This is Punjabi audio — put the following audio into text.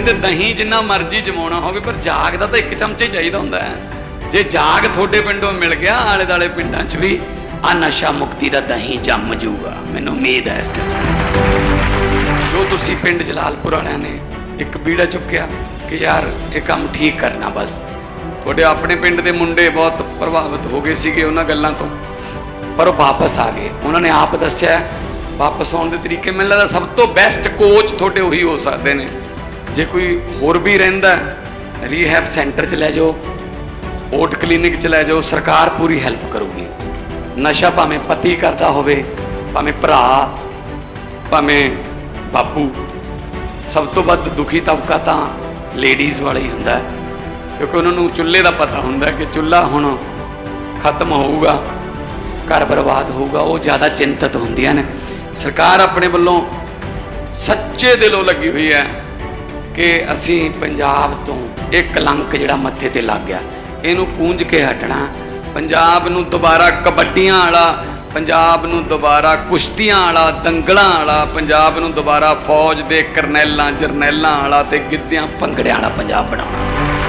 ਕਹਿੰਦੇ ਦਹੀਂ ਜਿੰਨਾ ਮਰਜ਼ੀ ਜਮਾਉਣਾ ਹੋਵੇ, ਪਰ ਜਾਗ ਦਾ ਤਾਂ ਇੱਕ ਚਮਚੇ ਚਾਹੀਦਾ ਹੁੰਦਾ ਹੈ। ਜੇ ਜਾਗ ਤੁਹਾਡੇ ਪਿੰਡੋਂ ਮਿਲ ਗਿਆ ਆਲੇ ਦਾਲੇ ਪਿੰਡਾਂ 'ਚ ਵੀ ਆ ਨਸ਼ਾ ਮੁਕਤੀ ਦਾ ਦਹੀਂ ਜੰਮ ਜੂਗਾ ਮੈਨੂੰ ਉਮੀਦ ਹੈ ਇਸ ਗੱਲ ਜੋ ਤੁਸੀਂ ਪਿੰਡ ਜਲਾਲਪੁਰ ਵਾਲਿਆਂ ਨੇ ਇੱਕ ਬੀੜਾ ਚੁੱਕਿਆ ਕਿ ਯਾਰ ਇਹ ਕੰਮ ਠੀਕ ਕਰਨਾ ਬਸ। ਤੁਹਾਡੇ ਆਪਣੇ ਪਿੰਡ ਦੇ ਮੁੰਡੇ ਬਹੁਤ ਪ੍ਰਭਾਵਿਤ ਹੋ ਗਏ ਸੀਗੇ ਉਹਨਾਂ ਗੱਲਾਂ ਤੋਂ। ਪਰ ਉਹ ਵਾਪਸ ਆ ਗਏ। ਉਹਨਾਂ ਨੇ ਆਪ ਦੱਸਿਆ, ਵਾਪਸ ਆਉਣ ਦੇ ਤਰੀਕੇ ਮੈਨੂੰ ਲੱਗਦਾ ਸਭ ਤੋਂ ਬੈਸਟ ਕੋਚ ਤੁਹਾਡੇ ਉਹੀ ਹੋ ਸਕਦੇ ਨੇ। ਜੇ ਕੋਈ ਹੋਰ ਵੀ ਰਹਿੰਦਾ ਰੀਹੈਬ ਸੈਂਟਰ 'ਚ ਲੈ ਜਾਓ ਓਟ ਕਲੀਨਿਕ 'ਚ ਲੈ ਜਾਓ, ਸਰਕਾਰ ਪੂਰੀ ਹੈਲਪ ਕਰੂਗੀ। ਨਸ਼ਾ ਭਾਵੇਂ ਪਤੀ ਕਰਦਾ ਹੋਵੇ, ਭਾਵੇਂ ਭਰਾ, ਭਾਵੇਂ ਬਾਪੂ, ਸਭ ਤੋਂ ਵੱਧ ਦੁਖੀ ਤਬਕਾ ਤਾਂ ਲੇਡੀਜ਼ ਵਾਲਾ ਹੀ ਹੁੰਦਾ ਕਿਉਂਕਿ ਉਹਨਾਂ ਨੂੰ ਚੁੱਲ੍ਹੇ ਦਾ ਪਤਾ ਹੁੰਦਾ ਕਿ ਚੁੱਲ੍ਹਾ ਹੁਣ ਖਤਮ ਹੋਊਗਾ, ਘਰ ਬਰਬਾਦ ਹੋਊਗਾ, ਉਹ ਜ਼ਿਆਦਾ ਚਿੰਤਤ ਹੁੰਦੀਆਂ ਨੇ। ਸਰਕਾਰ ਆਪਣੇ ਵੱਲੋਂ ਸੱਚੇ ਦਿਲੋਂ ਲੱਗੀ ਹੋਈ ਹੈ ਕਿ ਅਸੀਂ ਪੰਜਾਬ ਤੋਂ ਇਹ ਕਲੰਕ ਜਿਹੜਾ ਮੱਥੇ ਤੇ ਲੱਗ ਗਿਆ। ਇਹਨੂੰ ਪੂੰਝ ਕੇ ਹਟਣਾ। ਪੰਜਾਬ ਨੂੰ ਦੁਬਾਰਾ ਕਬੱਡੀਆਂ ਵਾਲਾ, ਪੰਜਾਬ ਨੂੰ ਦੁਬਾਰਾ ਕੁਸ਼ਤੀਆਂ ਵਾਲਾ, ਦੰਗਲਾਂ ਵਾਲਾ, ਪੰਜਾਬ ਨੂੰ ਦੁਬਾਰਾ ਫੌਜ ਦੇ ਕਰਨੈਲਾਂ, ਜਰਨੈਲਾਂ ਵਾਲਾ ਤੇ ਗਿੱਧਿਆਂ, ਭੰਗੜਿਆਂ ਵਾਲਾ ਪੰਜਾਬ ਬਣਾਉਣਾ।